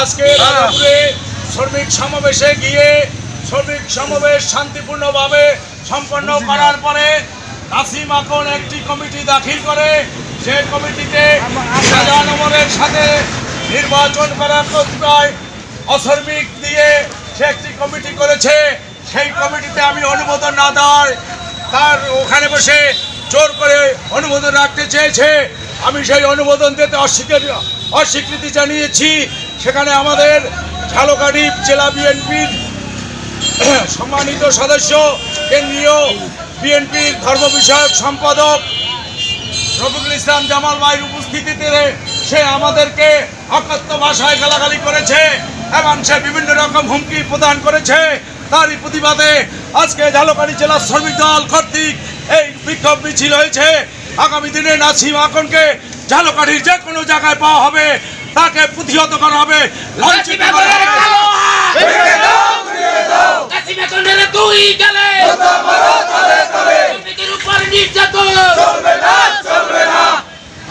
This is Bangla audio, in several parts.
আজকে রাজাপুরে শ্রমিক সমাবেশে গিয়ে শ্রমিক সমাবেশ শান্তিপূর্ণভাবে সম্পন্ন করার পরে নাসিম আকন একটি কমিটি দাখিল করে সেই কমিটিতে নম্বরের সাথে নির্বাচন করার কতিপয় অশ্রমিক দিয়ে সে একটি কমিটি করেছে। সেই কমিটিতে আমি অনুমোদন না দেওয়ার তার ওখানে বসে জোর করে অনুমোদন রাখতে চেয়েছে। আমি সেই অনুমোদন দিতে অস্বীকার অস্বীকৃতি জানিয়েছি। সেখানে আমাদের ঝালকাঠি জেলা বিএনপির সম্মানিত সদস্য, কেন্দ্রীয় বিএনপির ধর্ম বিষয়ক সম্পাদক রফিকুল ইসলাম জামাল ভাইয়ের উপস্থিতিতে সে আমাদেরকে অকথ্য ভাষায় গালাগালি করেছে এবং সে বিভিন্ন রকম হুমকি প্রদান করেছে। তারই প্রতিবাদে আজকে ঝালকাঠি জেলা শ্রমিক দল কর্তৃক এই বিক্ষোভ মিছিল হয়েছে। আগামী দিনে নাসিম আকনকে ঝালকাঠির যে কোনো জায়গায় পাওয়া হবে তাকে প্রতিহত করা হবে লাঞ্ছিত করা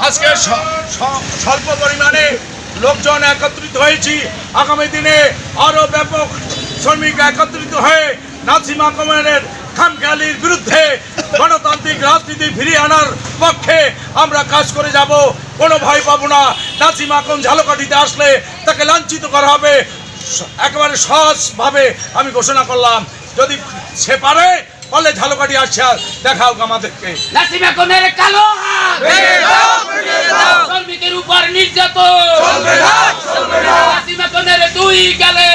আজকে স্বল্প পরিমাণে লোকজন একত্রিত হয়েছি। আগামী দিনে আরও ব্যাপক শ্রমিক একত্রিত হয়ে নাসিমা আকমের খামখেয়ালির বিরুদ্ধে গণতান্ত্রিক রাজনীতি ফিরিয়ে আনার পক্ষে আমরা কাজ করে যাব। কোনো ভয় পাবো না। নাসিম আকম ঝালকাঠিতে আসলে তাকে লাঞ্ছিত করা হবে। একেবারে সহজভাবে আমি ঘোষণা করলাম। যদি সে পারে বলে ঝালকাঠি আসছে। আর দেখা হোক আমাদেরকে। নাসিমে কন্ডেলে কালো হাত। শ্রমিকের উপর নির্যাতন নাসিমে কন্ডেলে তুই গেলে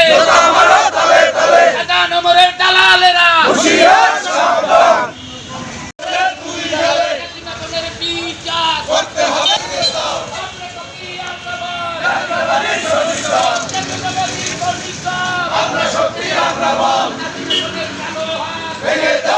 সাদা নম্বরের দালালেরা নাসিমে কন্ডেলে বিচার করতে হবে আমরা শক্তি আমরা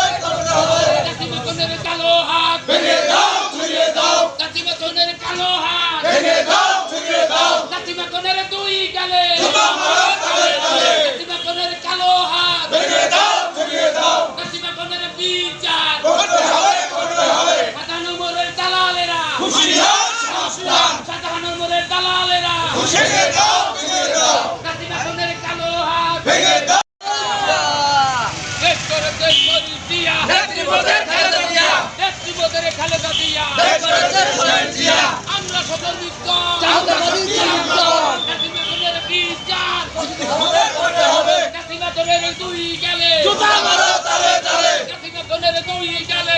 দৌড়ি গেলে জুতা মারো তালে তালে। কাশিনা দোলের দৌড়ি গেলে